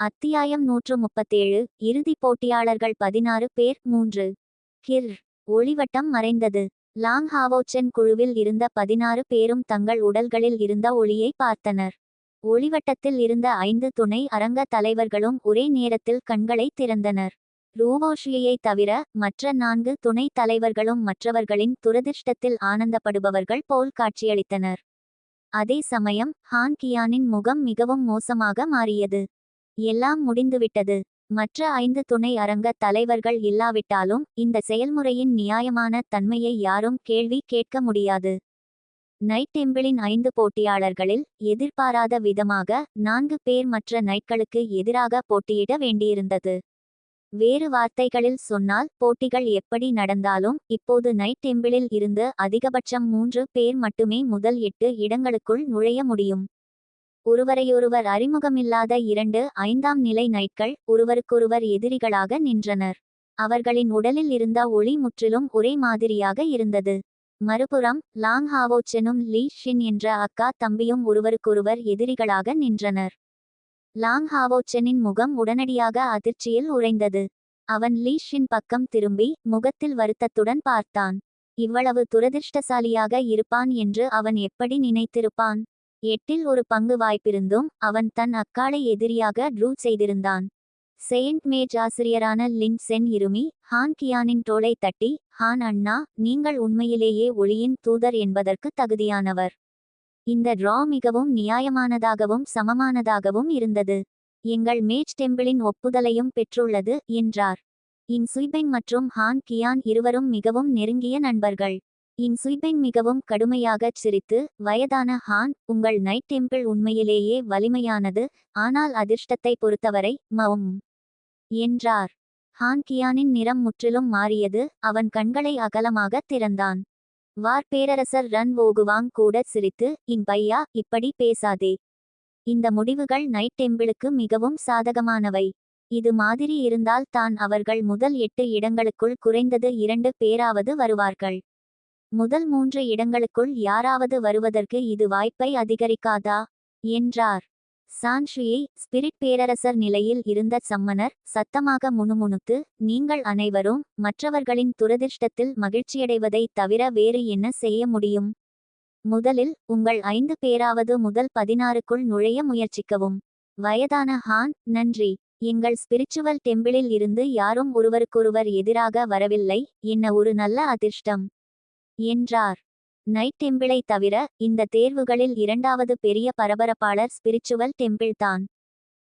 அத்தியாயம் நூற்று முப்பத்தேழு இறுதிப் போட்டியாளர்கள் பதினாறு பேர் மூன்று. கிர் ஒளிவட்டம் மறைந்தது. லாங் ஹாவோச்சென் குழுவில் இருந்த பதினாறு பேரும் தங்கள் உடல்களில் இருந்த ஒளியை பார்த்தனர். ஒளிவட்டத்தில் இருந்த ஐந்து துணை அரங்க தலைவர்களும் ஒரே நேரத்தில் கண்களை திறந்தனர். ரூவோஷியை தவிர மற்ற நான்கு துணைத் தலைவர்களும் மற்றவர்களின் துரதிர்ஷ்டத்தில் ஆனந்தப்படுபவர்கள் போல் காட்சியளித்தனர். அதே சமயம் ஹான் கியானின் முகம் மிகவும் மோசமாக மாறியது. எல்லாம் முடிந்துவிட்டது. மற்ற ஐந்து துணை அரங்க தலைவர்கள் இல்லாவிட்டாலும் இந்த செயல்முறையின் நியாயமான தன்மையை யாரும் கேள்வி கேட்க முடியாது. நைட் டெம்பிளின் ஐந்து போட்டியாளர்களில் எதிர்பாராத விதமாக நான்கு பேர் மற்ற நைட்களுக்கு எதிராக போட்டியிட வேண்டியிருந்தது. வேறு வார்த்தைகளில் சொன்னால் போட்டிகள் எப்படி நடந்தாலும் இப்போது நைட் டெம்பிளில் இருந்து அதிகபட்சம் மூன்று பேர் மட்டுமே முதல் எட்டு இடங்களுக்குள் நுழைய முடியும். ஒருவரையொருவர் அறிமுகமில்லாத இரண்டு ஐந்தாம் நிலை நைட்கள் ஒருவருக்கொருவர் எதிரிகளாக நின்றனர். அவர்களின் உடலில் இருந்த ஒளி முற்றிலும் ஒரே மாதிரியாக இருந்தது. மறுபுறம் லாங் ஹாவோச்செனும் லீ ஷின் என்ற அக்கா தம்பியும் ஒருவருக்கொருவர் எதிரிகளாக நின்றனர். லாங் ஹாவோச்சனின் முகம் உடனடியாக அதிர்ச்சியில் உறைந்தது. அவன் லீ ஷின் பக்கம் திரும்பி முகத்தில் வருத்தத்துடன் பார்த்தான். இவ்வளவு துரதிர்ஷ்டசாலியாக இருப்பான் என்று அவன் எப்படி நினைத்திருப்பான்? எட்டில் ஒரு பங்கு வாய்ப்பிருந்தும் அவன் தன் அக்காளை எதிரியாக ட்ரூ செய்திருந்தான். செயின்ட் மேஜ் ஆசிரியரான லின் சென் இருமி ஹான் கியானின் தோளை தட்டி ஹான் அண்ணா நீங்கள் உண்மையிலேயே ஒளியின் தூதர் என்பதற்கு தகுதியானவர். இந்த டிரா மிகவும் நியாயமானதாகவும் சமமானதாகவும் இருந்தது. எங்கள் மேஜ் டெம்பிளின் ஒப்புதலையும் பெற்றுள்ளது என்றார். இன் சுய்பெங் மற்றும் ஹான் கியான் இருவரும் மிகவும் நெருங்கிய நண்பர்கள். இன் சுய்பெங் மிகவும் கடுமையாகச் சிரித்து வயதான ஹான் உங்கள் நைட் டெம்பிள் உண்மையிலேயே வலிமையானது ஆனால் அதிர்ஷ்டத்தை பொறுத்தவரை மவும் என்றார். ஹான் கியானின் நிறம் முற்றிலும் மாறியது அவன் கண்களை அகலமாக திறந்தான். வார் பேரரசர் ரன் ஓகுவாங் கூட சிரித்து இன் பையா இப்படி பேசாதே. இந்த முடிவுகள் நைட் டெம்பிளுக்கு மிகவும் சாதகமானவை. இது மாதிரி இருந்தால் தான் அவர்கள் முதல் எட்டு இடங்களுக்குள் குறைந்தது இரண்டு பேராவது வருவார்கள். முதல் மூன்று இடங்களுக்குள் யாராவது வருவதற்கு இது வாய்ப்பை அதிகரிக்காதா? என்றார். சான்ஷியை ஸ்பிரிட் பேரரசர் நிலையில் இருந்த சம்மனர் சத்தமாக முணுமுணுத்து நீங்கள் அனைவரும் மற்றவர்களின் துரதிர்ஷ்டத்தில் மகிழ்ச்சியடைவதை தவிர வேறு என்ன செய்ய முடியும்? முதலில் உங்கள் ஐந்து பேராவது முதல் பதினாறுக்குள் நுழைய முயற்சிக்கவும். வயதான ஹான் நன்றி. எங்கள் ஸ்பிரிச்சுவல் டெம்பிளில் இருந்து யாரும் ஒருவருக்கொருவர் எதிராக வரவில்லை. என்ன ஒரு நல்ல அதிர்ஷ்டம். என்றார். நைட் டெம்பிளை தவிர இந்த தேர்வுகளில் இரண்டாவது பெரிய பரபரப்பாளர் ஸ்பிரிச்சுவல் டெம்பிள் தான்.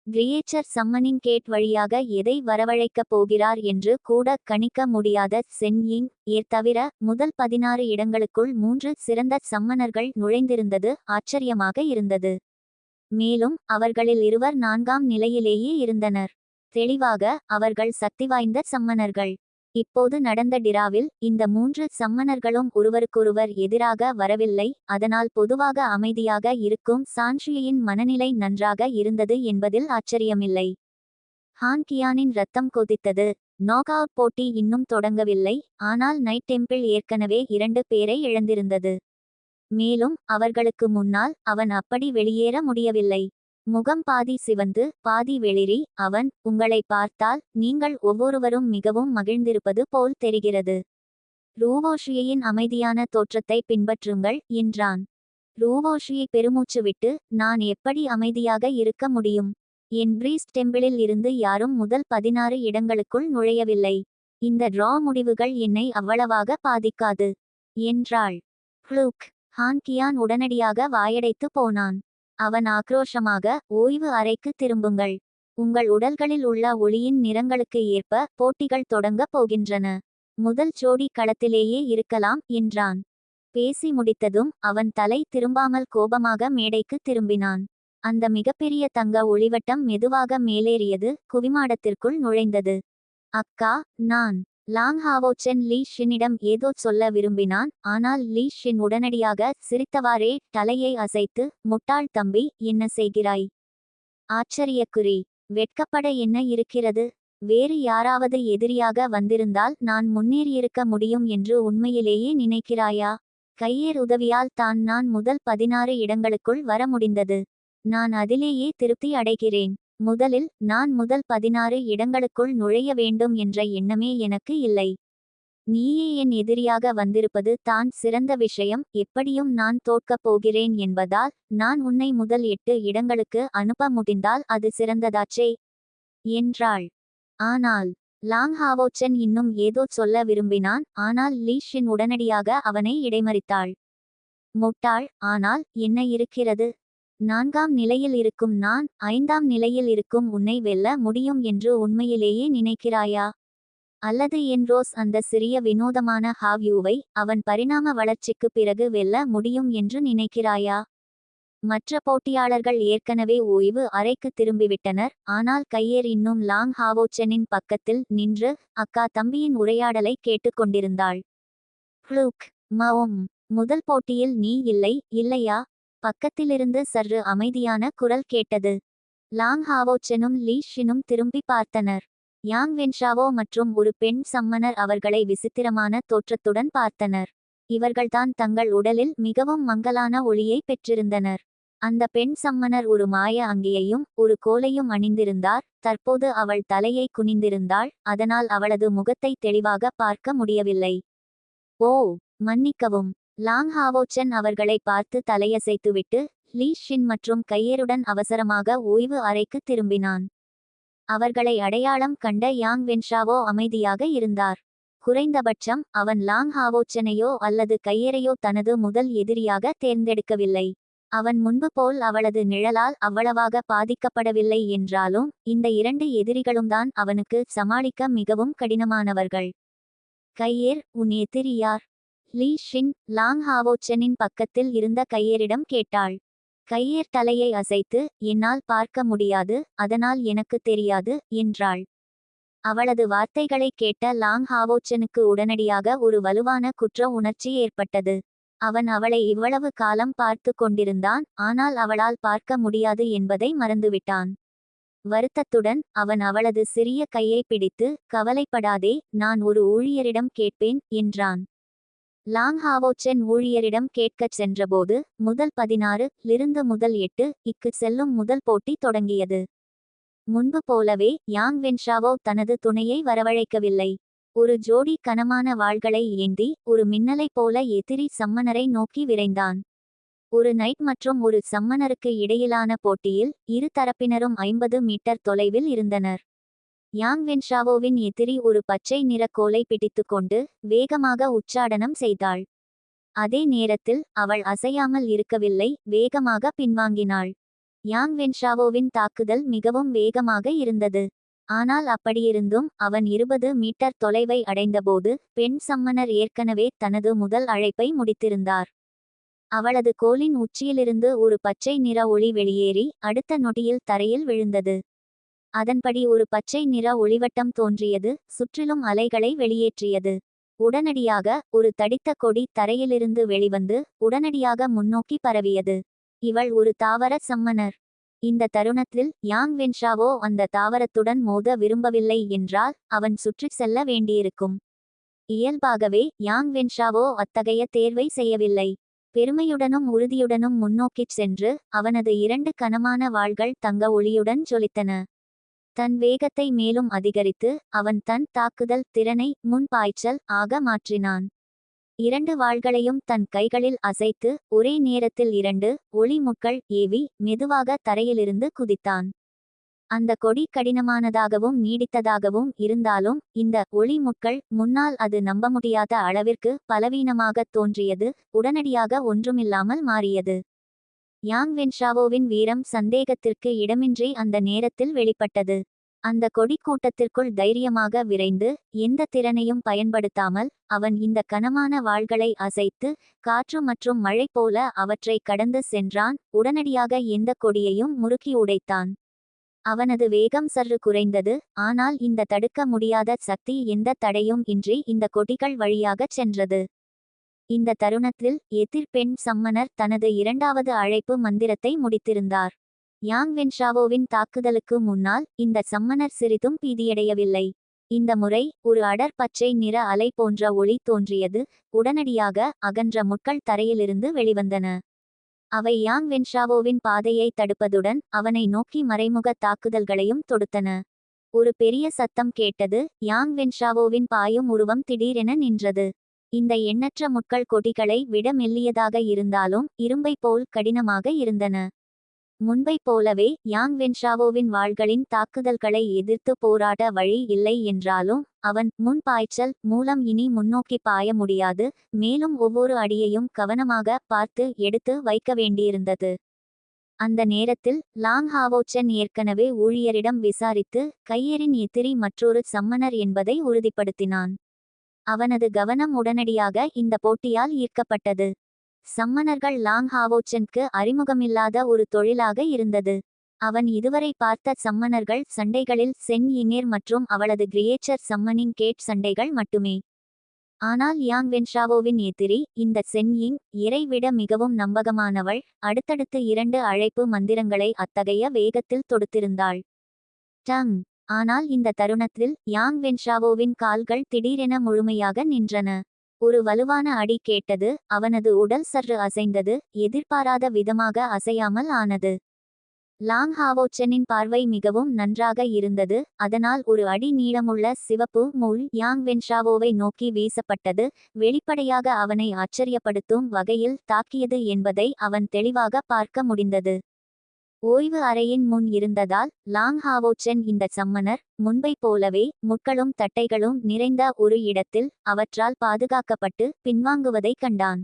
கிரியேச்சர் சம்மனிங் கேட் வழியாக எதை வரவழைக்கப் போகிறார் என்று கூட கணிக்க முடியாத சென்யிங் ஏ தவிர முதல் பதினாறு இடங்களுக்குள் மூன்று சிறந்த சம்மனர்கள் நுழைந்திருந்தது ஆச்சரியமாக இருந்தது. மேலும் அவர்களில் இருவர் நான்காம் நிலையிலேயே இருந்தனர். தெளிவாக அவர்கள் சக்தி வாய்ந்த சம்மனர்கள். இப்போது நடந்த டிராவில் இந்த மூன்று சம்மனர்களும் ஒருவருக்கொருவர் எதிராக வரவில்லை அதனால் பொதுவாக அமைதியாக இருக்கும் சான்ஷியின் மனநிலை நன்றாக இருந்தது என்பதில் ஆச்சரியமில்லை. ஹான் கியானின் ரத்தம் கொதித்தது. நாக் அவுட் போட்டி இன்னும் தொடங்கவில்லை ஆனால் நைட் டெம்பிள் ஏற்கனவே இரண்டு பேரை இழந்திருந்தது. மேலும் அவர்களுக்கு முன்னால் அவன் அப்படி வெளியேற முடியவில்லை. முகம் பாதி சிவந்து பாதி வெளிரி அவன் உங்களை பார்த்தால் நீங்கள் ஒவ்வொருவரும் மிகவும் மகிழ்ந்திருப்பது போல் தெரிகிறது. ரூவோஷியின் அமைதியான தோற்றத்தை பின்பற்றுங்கள் என்றான். ரூவோஷியை பெருமூச்சு விட்டு நான் எப்படி அமைதியாக இருக்க முடியும்? என் பிரீஸ்ட் டெம்பிளில் இருந்து யாரும் முதல் பதினாறு இடங்களுக்குள் நுழையவில்லை. இந்த டிரா முடிவுகள் என்னை அவ்வளவாக பாதிக்காது என்றாள். ப்ளூக் ஹான் கியான் உடனடியாக வாயடைத்து போனான். அவன் ஆக்ரோஷமாக ஓய்வு அறைக்கு திரும்புங்கள். உங்கள் உடல்களில் உள்ள ஒளியின் நிறங்களுக்கு ஏற்ப போட்டிகள் தொடங்கப் போகின்றன. முதல் ஜோடி களத்திலேயே இருக்கலாம் என்றான். பேசி முடித்ததும் அவன் தலை திரும்பாமல் கோபமாக மேடைக்கு திரும்பினான். அந்த மிகப்பெரிய தங்க ஒளிவட்டம் மெதுவாக மேலேறியது குவிமாடத்திற்குள் நுழைந்தது. அக்கா நான் லாங் ஹாவோச்சென் லீ ஷினிடம் ஏதோ சொல்ல விரும்பினான். ஆனால் லீ ஷின் உடனடியாக சிரித்தவாறே தலையை அசைத்து முட்டாள் தம்பி என்ன செய்கிறாய்? ஆச்சரியக்குறி வெட்கப்பட என்ன இருக்கிறது? வேறு யாராவது எதிரியாக வந்திருந்தால் நான் முன்னேறியிருக்க முடியும் என்று உண்மையிலேயே நினைக்கிறாயா? கையேர் உதவியால் தான் நான் முதல் பதினாறு இடங்களுக்குள் வர முடிந்தது. நான் அதிலேயே திருப்தி அடைகிறேன். முதலில் நான் முதல் பதினாறு இடங்களுக்குள் நுழைய வேண்டும் என்ற எண்ணமே எனக்கு இல்லை. நீயே என் எதிரியாக வந்திருப்பது தான் சிறந்த விஷயம். எப்படியும் நான் தோற்கப் போகிறேன் என்பதால் நான் உன்னை முதல் எட்டு இடங்களுக்கு அனுப்ப முடிந்தால் அது சிறந்ததாச்சே. என்றாள். ஆனால் லாங் ஹாவோச்சன் இன்னும் ஏதோ சொல்ல விரும்பினான். ஆனால் லீஷின் உடனடியாக அவனை இடைமறித்தாள். முட்டாள் ஆனால் என்ன இருக்கிறது? நான்காம் நிலையில் இருக்கும் நான் ஐந்தாம் நிலையில் இருக்கும் உன்னை வெல்ல முடியும் என்று உண்மையிலேயே நினைக்கிறாயா? அல்லது என் ரோஸ் அந்த சிறிய வினோதமான ஹாவ்யூவை அவன் பரிணாம வளர்ச்சிக்கு பிறகு வெல்ல முடியும் என்று நினைக்கிறாயா? மற்ற போட்டியாளர்கள் ஏற்கனவே ஓய்வு அறைக்கு திரும்பிவிட்டனர் ஆனால் கையேர் இன்னும் லாங் ஹாவோச்சனின் பக்கத்தில் நின்று அக்கா தம்பியின் உரையாடலை கேட்டுக்கொண்டிருந்தாள். ஃப்ளூக் மவும் முதல் போட்டியில் நீ இல்லை இல்லையா? பக்கத்திலிருந்து சற்று அமைதியான குரல் கேட்டது. லாங் ஹாவோச்சனும் லீ ஷினும் திரும்பி பார்த்தனர். யாங் வென்ஷாவோ மற்றும் ஒரு பெண் சம்மனர் அவர்களை விசித்திரமான தோற்றத்துடன் பார்த்தனர். இவர்கள்தான் தங்கள் உடலில் மிகவும் மங்கலான ஒளியை பெற்றிருந்தனர். அந்த பெண் சம்மனர் ஒரு மாய அங்கியையும் ஒரு கோலையும் அணிந்திருந்தார். தற்போது அவள் தலையை குனிந்திருந்தாள். அதனால் அவளது முகத்தை தெளிவாக பார்க்க முடியவில்லை. ஓ! மன்னிக்கவும். லாங் ஹாவோச்சன் அவர்களை பார்த்து தலையசைத்துவிட்டு லீ ஷின் மற்றும் கையேருடன் அவசரமாக ஓய்வு அறைக்கு திரும்பினான். அவர்களை அடையாளம் கண்ட யாங் வென்ஷாவோ அமைதியாக இருந்தார். குறைந்தபட்சம் அவன் லாங் ஹாவோச்சனையோ அல்லது கையேரையோ தனது முதல் எதிரியாக தேர்ந்தெடுக்கவில்லை. அவன் முன்பு போல் அவளது நிழலால் அவ்வளவாக பாதிக்கப்படவில்லை என்றாலும் இந்த இரண்டு எதிரிகளும்தான் அவனுக்கு சமாளிக்க மிகவும் கடினமானவர்கள். கையேர் உன் எதிரி யார்? லீ ஷின் லாங் ஹாவோச்சனின் பக்கத்தில் இருந்த கையேரிடம் கேட்டாள். கையேர் தலையை அசைத்து என்னால் பார்க்க முடியாது அதனால் எனக்கு தெரியாது என்றாள். அவளது வார்த்தைகளை கேட்ட லாங் ஹாவோச்சனுக்கு உடனடியாக ஒரு வலுவான குற்ற உணர்ச்சி ஏற்பட்டது. அவன் அவளை இவ்வளவு காலம் பார்த்து கொண்டிருந்தான் ஆனால் அவளால் பார்க்க முடியாது என்பதை மறந்துவிட்டான். வருத்தத்துடன் அவன் அவளது சிறிய கையை பிடித்து கவலைப்படாதே நான் ஒரு ஊழியரிடம் கேட்பேன் என்றான். லாங் சென் ஊழியரிடம் கேட்கச் சென்றபோது முதல் பதினாறு லிருந்து முதல் எட்டு இக்கு செல்லும் முதல் போட்டி தொடங்கியது. முன்பு போலவே யாங் வென்ஷாவோ தனது துணையை வரவழைக்கவில்லை. ஒரு ஜோடி கனமான வாள்களை ஏந்தி ஒரு மின்னலைப் போல எதிரி சம்மனரை நோக்கி விரைந்தான். ஒரு நைட் மற்றும் ஒரு சம்மனருக்கு இடையிலான போட்டியில் இரு தரப்பினரும் ஐம்பது மீட்டர் தொலைவில் இருந்தனர். யாங் வென்ஷாவோவின் எதிரி ஒரு பச்சை நிற கோலை பிடித்துக்கொண்டு வேகமாக உச்சாடனம் செய்தாள். அதே நேரத்தில் அவள் அசையாமல் இருக்கவில்லை வேகமாக பின்வாங்கினாள். யாங் வென்ஷாவோவின் தாக்குதல் மிகவும் வேகமாக இருந்தது. ஆனால் அப்படியிருந்தும் அவன் இருபது மீட்டர் தொலைவை அடைந்தபோது பெண் சம்மனர் ஏற்கனவே தனது முதல் அழைப்பை முடித்திருந்தார். அவளது கோலின் உச்சியிலிருந்து ஒரு பச்சை நிற ஒளி வெளியேறி அடுத்த நொடியில் தரையில் விழுந்தது. அதன்படி ஒரு பச்சை நிற ஒளிவட்டம் தோன்றியது சுற்றிலும் அலைகளை வெளியேற்றியது. உடனடியாக ஒரு தடித்த கொடி தரையிலிருந்து வெளிவந்து உடனடியாக முன்னோக்கி பரவியது. இவள் ஒரு தாவர சம்மனர். இந்த தருணத்தில் யாங் வென்ஷாவோ அந்த தாவரத்துடன் மோத விரும்பவில்லை என்றால் அவன் சுற்றிச் செல்ல வேண்டியிருக்கும். இயல்பாகவே யாங் வென்ஷாவோ அத்தகைய தேர்வை செய்யவில்லை. பெருமையுடனும் உறுதியுடனும் முன்னோக்கிச் சென்று அவனது இரண்டு கனமான வாள்கள் தங்க ஒளியுடன் ஜொலித்தன. தன் வேகத்தை மேலும் அதிகரித்து அவன் தன் தாக்குதல் திறனை முன் பாய்ச்சல் ஆக மாற்றினான். இரண்டு வாள்களையும் தன் கைகளில் அசைத்து ஒரே நேரத்தில் இரண்டு ஒளிமுட்கள் ஏவி மெதுவாக தரையிலிருந்து குதித்தான். அந்த கொடி கடினமானதாகவும் நீடித்ததாகவும் இருந்தாலும் இந்த ஒளிமுட்கள் முன்னால் அது நம்ப முடியாத அளவிற்கு பலவீனமாகத் தோன்றியது உடனடியாக ஒன்றுமில்லாமல் மாறியது. யாங் வென்ஷாவோவின் வீரம் சந்தேகத்திற்கு இடமின்றி அந்த நேரத்தில் வெளிப்பட்டது. அந்த கொடி கூட்டத்திற்குள் தைரியமாக விரைந்து எந்த திறனையும் பயன்படுத்தாமல் அவன் இந்த கனமான வாள்களை அசைத்து காற்று மற்றும் மழை போல அவற்றை கடந்து சென்றான் உடனடியாக எந்த கொடியையும் முறுக்கி உடைத்தான். அவனது வேகம் சற்று குறைந்தது ஆனால் இந்த தடுக்க முடியாத சக்தி எந்த தடையும் இன்றி இந்த கொடிகள் வழியாகச் சென்றது. இந்த தருணத்தில் எதிர்பெண் சம்மனர் தனது இரண்டாவது அழைப்பு மந்திரத்தை முடித்திருந்தார். யாங் வென்ஷாவோவின் தாக்குதலுக்கு முன்னால் இந்த சம்மனர் சிறிதும் பீதியடையவில்லை. இந்த முறை ஒரு அடர் பச்சை நிற அலை போன்ற ஒளி தோன்றியது உடனடியாக அகன்ற முட்கள் தரையிலிருந்து வெளிவந்தன. அவை யாங் வென்ஷாவோவின் பாதையை தடுப்பதுடன் அவனை நோக்கி மறைமுக தாக்குதல்களையும் தொடுத்தன. ஒரு பெரிய சத்தம் கேட்டது யாங் வென்ஷாவோவின் பாயும் உருவம் திடீரென நின்றது. இந்த எண்ணற்ற முட்கள் கொடிகளை விட மெல்லியதாக இருந்தாலும் இரும்பை போல் கடினமாக இருந்தன. முன்பை போலவே யாங் வென்ஷாவோவின் வாள்களின் தாக்குதல்களை எதிர்த்து போராட வழி இல்லை என்றாலும் அவன் முன் பாய்ச்சல் மூலம் இனி முன்னோக்கி பாய முடியாது மேலும் ஒவ்வொரு அடியையும் கவனமாக பார்த்து எடுத்து வைக்க வேண்டியிருந்தது. அந்த நேரத்தில் லாங் ஹாவோச்சன் ஏற்கனவே ஊழியரிடம் விசாரித்து கையரின் எதிரி மற்றொரு சம்மனர் என்பதை உறுதிப்படுத்தினான். அவனது கவனம் உடனடியாக இந்த போட்டியால் ஈர்க்கப்பட்டது. சம்மனர்கள் லாங் ஹாவோச்சனுக்கு அறிமுகமில்லாத ஒரு தொழிலாக இருந்தது. அவன் இதுவரை பார்த்த சம்மனர்கள் சண்டைகளில் சென் இனேர் மற்றும் அவளது கிரியேச்சர் சம்மனின் கேட் சண்டைகள் மட்டுமே. ஆனால் யாங் வென்ஷாவோவின் எதிரி இந்த சென் இங் மிகவும் நம்பகமானவள் அடுத்தடுத்து இரண்டு அழைப்பு மந்திரங்களை அத்தகைய வேகத்தில் தொடுத்திருந்தாள். டங் ஆனால் இந்த தருணத்தில் யாங் வென்ஷாவோவின் கால்கள் திடீரென முழுமையாக நின்றன. ஒரு வலுவான அடி கேட்டது அவனது உடல் சற்று அசைந்தது எதிர்பாராத விதமாக அசையாமல் ஆனது. லாங் ஹாவோச்சனின் பார்வை மிகவும் நன்றாக இருந்தது அதனால் ஒரு அடி நீளமுள்ள சிவப்பு முள் யாங் வென்ஷாவோவை நோக்கி வீசப்பட்டது வெளிப்படையாக அவனை ஆச்சரியப்படுத்தும் வகையில் தாக்கியது என்பதை அவன் தெளிவாக பார்க்க முடிந்தது. ஓய்வு அறையின் முன் இருந்ததால் லாங் ஹாவோச்சன் இந்த சம்மனர் முன்பை போலவே முட்களும் தட்டைகளும் நிறைந்த ஒரு இடத்தில் அவற்றால் பாதுகாக்கப்பட்டு பின்வாங்குவதைக் கண்டான்.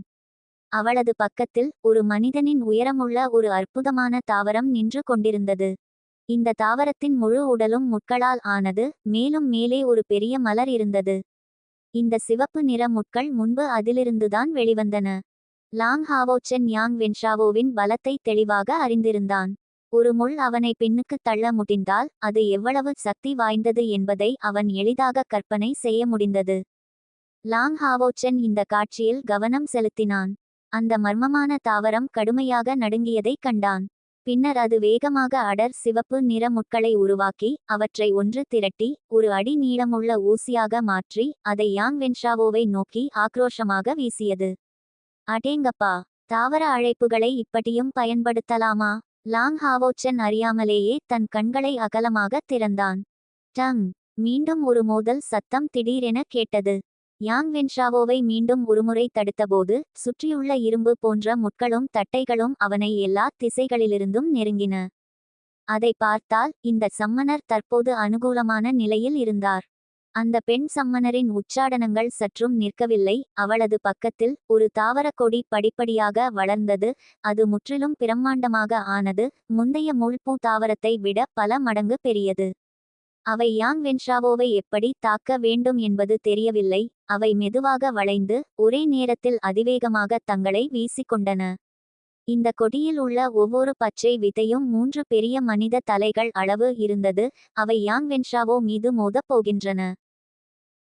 அவளது பக்கத்தில் ஒரு மனிதனின் உயரமுள்ள ஒரு அற்புதமான தாவரம் நின்று கொண்டிருந்தது. இந்த தாவரத்தின் முழு உடலும் முட்களால் ஆனது மேலும் மேலே ஒரு பெரிய மலர் இருந்தது. இந்த சிவப்பு நிற முட்கள் முன்பு அதிலிருந்துதான் வெளிவந்தன. லாங் ஹாவோச்சன் யாங் வென்ஷாவோவின் பலத்தை தெளிவாக அறிந்திருந்தான். ஒரு முள் அவனை பின்னுக்கு தள்ள முடிந்தால் அது எவ்வளவு சக்தி வாய்ந்தது என்பதை அவன் எளிதாக கற்பனை செய்ய முடிந்தது. லாங் ஹாவோச்சன் இந்த காட்சியில் கவனம் செலுத்தினான். அந்த மர்மமான தாவரம் கடுமையாக நடுங்கியதைக் கண்டான். பின்னர் அது வேகமாக அடர் சிவப்பு நிற முட்களை உருவாக்கி அவற்றை ஒன்று திரட்டி ஒரு அடி நீளமுள்ள ஊசியாக மாற்றி அதை யாங் வென்ஷாவோவை நோக்கி ஆக்ரோஷமாக வீசியது. அடேங்கப்பா தாவர அழைப்புகளை இப்படியும் பயன்படுத்தலாமா? லாங் ஹாவோச்சன் அறியாமலேயே தன் கண்களை அகலமாக திறந்தான். டங் மீண்டும் ஒரு மோதல் சத்தம் திடீரென கேட்டது. யாங் வென்ஷாவோவை மீண்டும் ஒருமுறை தடுத்தபோது சுற்றியுள்ள இரும்பு போன்ற முட்களும் தட்டைகளும் அவனை எல்லா திசைகளிலிருந்தும் நெருங்கின. அதை பார்த்தால் இந்த சம்மனர் தற்போது அனுகூலமான நிலையில் இருந்தார். அந்த பெண் சம்மனரின் உச்சாடனங்கள் சற்றும் நிற்கவில்லை. அவளது பக்கத்தில் ஒரு தாவரக் கொடி படிப்படியாக வளர்ந்தது. அது முற்றிலும் பிரம்மாண்டமாக ஆனது. முந்தைய முள்பூ தாவரத்தை விட பல மடங்கு பெரியது. அவை யாங் வென்ஷாவோவை எப்படி தாக்க வேண்டும் என்பது தெரியவில்லை. அவை மெதுவாக வளைந்து ஒரே நேரத்தில் அதிவேகமாக தங்களை வீசிக்கொண்டன. இந்த கொடியில் உள்ள ஒவ்வொரு பச்சை விதையும் மூன்று பெரிய மனித தலைகள் அளவு இருந்தது. அவை யாங் வென்ஷாவோ மீது மோதப் போகின்றன.